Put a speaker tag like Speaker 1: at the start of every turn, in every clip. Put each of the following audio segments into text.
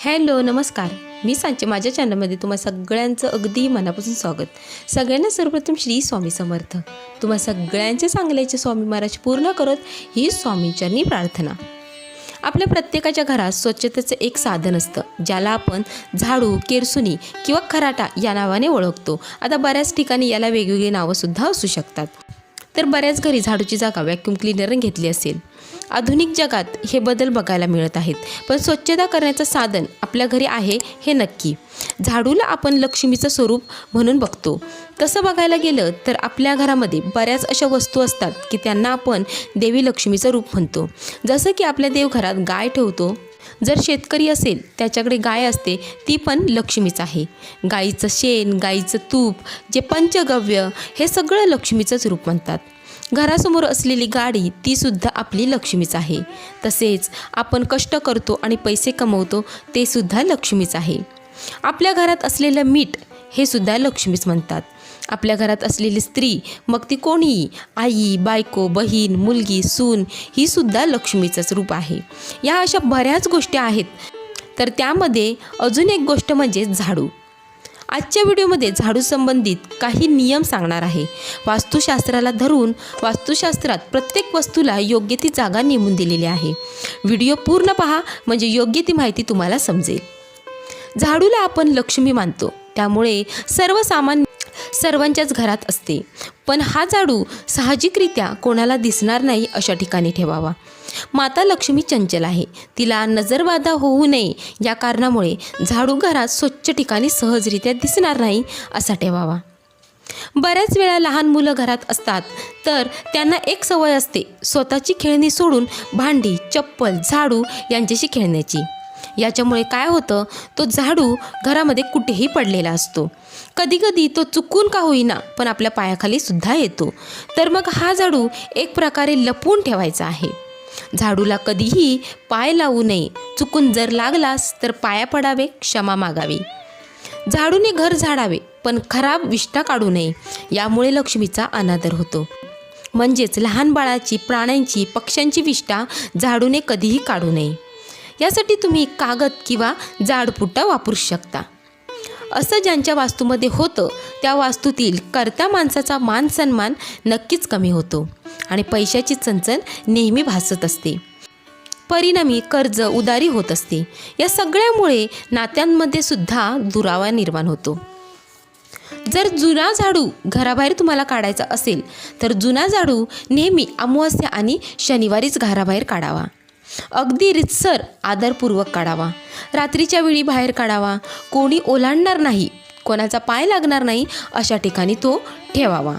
Speaker 1: Hello नमस्कार. मी सांचे माझ्या चॅनलमध्ये तुम्हा सगळ्यांचं अगदी मनापासून स्वागत. सगळ्यांना सर्वप्रथम श्री स्वामी समर्थ. तुम्हा सगळ्यांचे चांगल्याचे स्वामी महाराज पूर्ण करत ही स्वामींचरणी प्रार्थना. आपल्या प्रत्येकाच्या घरात स्वच्छतेचं एक साधन असतं ज्याला आपण झाडू केरसुनी किंवा खराटा या नावाने ओळखतो. आता बऱ्याच ठिकाणी याला वेगवेगळी नावंसुद्धा असू शकतात. तर बऱ्याच घरी झाडूची जागा व्हॅक्यूम क्लिनरने घेतली असेल. आधुनिक जगात हे बदल बघायला मिळत आहेत. पण स्वच्छता करण्याचं साधन आपल्या घरी आहे हे नक्की. झाडूला आपण लक्ष्मीचं स्वरूप म्हणून बघतो. तसं बघायला गेलं तर आपल्या घरामध्ये बऱ्याच अशा वस्तू असतात की त्यांना आपण देवी लक्ष्मीचं रूप म्हणतो. जसं की आपल्या देवघरात गाय ठेवतो. जर शेतकरी असेल त्याच्याकडे गाय असते ती पण लक्ष्मीच आहे. गाईचं शेण गाईचं तूप जे पंचगव्य हे सगळं लक्ष्मीचंच रूप म्हणतात. घरासमोर असलेली गाडी ती सुद्धा आपली लक्ष्मीच आहे. तसेच आपण कष्ट करतो आणि पैसे कमवतो ते सुद्धा लक्ष्मीच आहे. आपल्या घरात असलेलं मीठ हे सुद्धा लक्ष्मीच म्हणतात. आपल्या घरात असलेली स्त्री मग ती कोणीही आई बायको बहीण मुलगी सून ही सुद्धा लक्ष्मीचंच रूप आहे. या अशा बऱ्याच गोष्टी आहेत. तर त्यामध्ये अजून एक गोष्ट म्हणजे झाडू. आजच्या व्हिडिओमध्ये झाडू संबंधित काही नियम सांगणार आहे. वास्तुशास्त्राला धरून वास्तुशास्त्रात प्रत्येक वस्तूला योग्य ती जागा नेमून दिलेली आहे. व्हिडिओ पूर्ण पहा म्हणजे योग्य ती माहिती तुम्हाला समजेल. झाडूला आपण लक्ष्मी मानतो. त्यामुळे सर्वसामान्य सर्वांच्याच घरात असते. पण हा झाडू साहजिकरित्या कोणाला दिसणार नाही अशा ठिकाणी ठेवावा. माता लक्ष्मी चंचल आहे. तिला नजरबाधा होऊ नये या कारणामुळे झाडू घरात स्वच्छ ठिकाणी सहजरित्या दिसणार नाही असा ठेवावा. बऱ्याच वेळा लहान मुलं घरात असतात. तर त्यांना एक सवय असते. स्वतःची खेळणी सोडून भांडी चप्पल झाडू यांच्याशी खेळण्याची. याच्यामुळे काय होतं तो झाडू घरामध्ये कुठेही पडलेला असतो. कधीकधी तो चुकून का होईना पण आपल्या पायाखाली सुद्धा येतो. तर मग हा झाडू एक प्रकारे लपवून ठेवायचा आहे. झाडूला कधीही पाय लावू नये. चुकून जर लागलास तर पाया पडावे क्षमा मागावी. झाडूने घर झाडावे पण खराब विष्ठा काढू नये. यामुळे लक्ष्मीचा अनादर होतो. म्हणजेच लहान बाळाची प्राण्यांची पक्ष्यांची विष्ठा झाडूने कधीही काढू नये. यासाठी तुम्ही कागद किंवा जाडपुट्टा वापरू शकता. असं ज्यांच्या वास्तूमध्ये होतं त्या वास्तूतील कर्त्या माणसाचा मान सन्मान नक्कीच कमी होतो आणि पैशाची चणचण नेहमी भासत असते. परिणामी कर्ज उदारी होत असते. या सगळ्यामुळे नात्यांमध्ये सुद्धा दुरावा निर्माण होतो. जर जुना झाडू घराबाहेर तुम्हाला काढायचा असेल तर जुना झाडू नेहमी अमावस्या आणि शनिवारीच घराबाहेर काढावा. अगदी रितसर आदरपूर्वक काढावा. रात्रीच्या वेळी बाहेर काढावा. कोणी ओलांडणार नाही कोणाचा पाय लागणार नाही अशा ठिकाणी तो ठेवावा.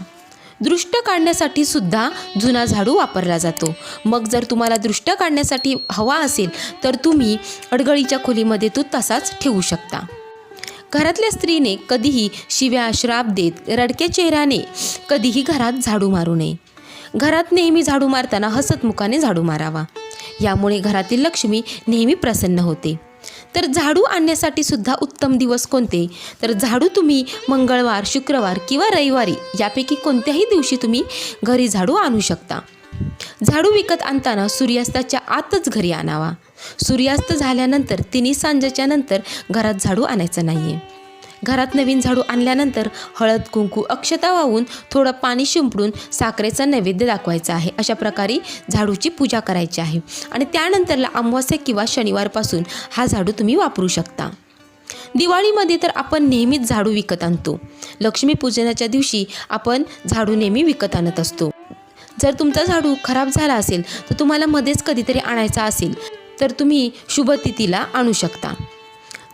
Speaker 1: दृष्ट काढण्यासाठी सुद्धा जुना झाडू वापरला जातो. मग जर तुम्हाला दृष्ट काढण्यासाठी हवा असेल तर तुम्ही अडगळीच्या खोलीमध्ये तो तसाच ठेवू शकता. घरातल्या स्त्रीने कधीही शिव्या श्राप देत रडक्या चेहऱ्याने कधीही घरात झाडू मारू नये. घरात नेहमी झाडू मारताना हसतमुखाने झाडू मारावा. यामुळे घरातील लक्ष्मी नेहमी प्रसन्न होते. तर झाडू आणण्यासाठी सुद्धा उत्तम दिवस कोणते? तर झाडू तुम्ही मंगळवार शुक्रवार किंवा रविवारी यापैकी कोणत्याही दिवशी तुम्ही घरी झाडू आणू शकता. झाडू विकत आणताना सूर्यास्ताच्या आतच घरी आणावा. सूर्यास्त झाल्यानंतर तिन्ही सांजच्या नंतर घरात झाडू आणायचं नाही आहे घरात नवीन झाडू आणल्यानंतर हळद कुंकू अक्षता वाहून थोडं पाणी शिंपडून साखरेचा नैवेद्य दाखवायचा आहे. अशा प्रकारे झाडूची पूजा करायची आहे. आणि त्यानंतरला अमावस्या किंवा शनिवारपासून हा झाडू तुम्ही वापरू शकता. दिवाळीमध्ये तर आपण नेहमीच झाडू विकत आणतो. लक्ष्मीपूजनाच्या दिवशी आपण झाडू नेहमी विकत आणत असतो. जर तुमचा झाडू खराब झाला असेल तर तुम्हाला मध्येच कधीतरी आणायचा असेल तर तुम्ही शुभतिथीला आणू शकता.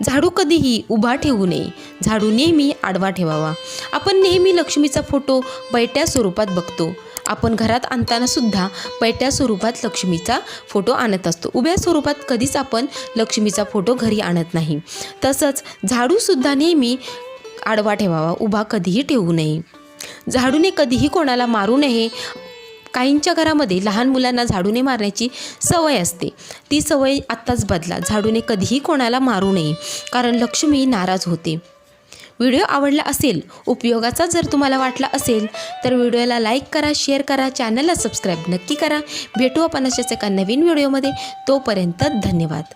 Speaker 1: झाडू कधीही उभा ठेवू नये. झाडू नेहमी आडवा ठेवावा. आपण नेहमी लक्ष्मीचा फोटो बैट्या स्वरूपात बघतो. आपण घरात आणताना सुद्धा स्वरूपात लक्ष्मीचा फोटो आणत असतो. उभ्या स्वरूपात कधीच आपण लक्ष्मीचा फोटो घरी आणत नाही. तसंच झाडूसुद्धा नेहमी आडवा ठेवावा. उभा कधीही ठेवू नये. झाडूने कधीही कोणाला मारू नये. काहींच्या घरामध्ये लहान मुलांना झाडूने मारण्याची सवय असते. ती सवय आत्ताच बदला. झाडूने कधीही कोणाला मारू नये कारण लक्ष्मी नाराज होते. व्हिडिओ आवडला असेल उपयोगाचा जर तुम्हाला वाटला असेल तर व्हिडिओला लाईक करा शेअर करा चॅनलला सबस्क्राईब नक्की करा. भेटू आपण अशाच एका नवीन व्हिडिओमध्ये. तोपर्यंत धन्यवाद.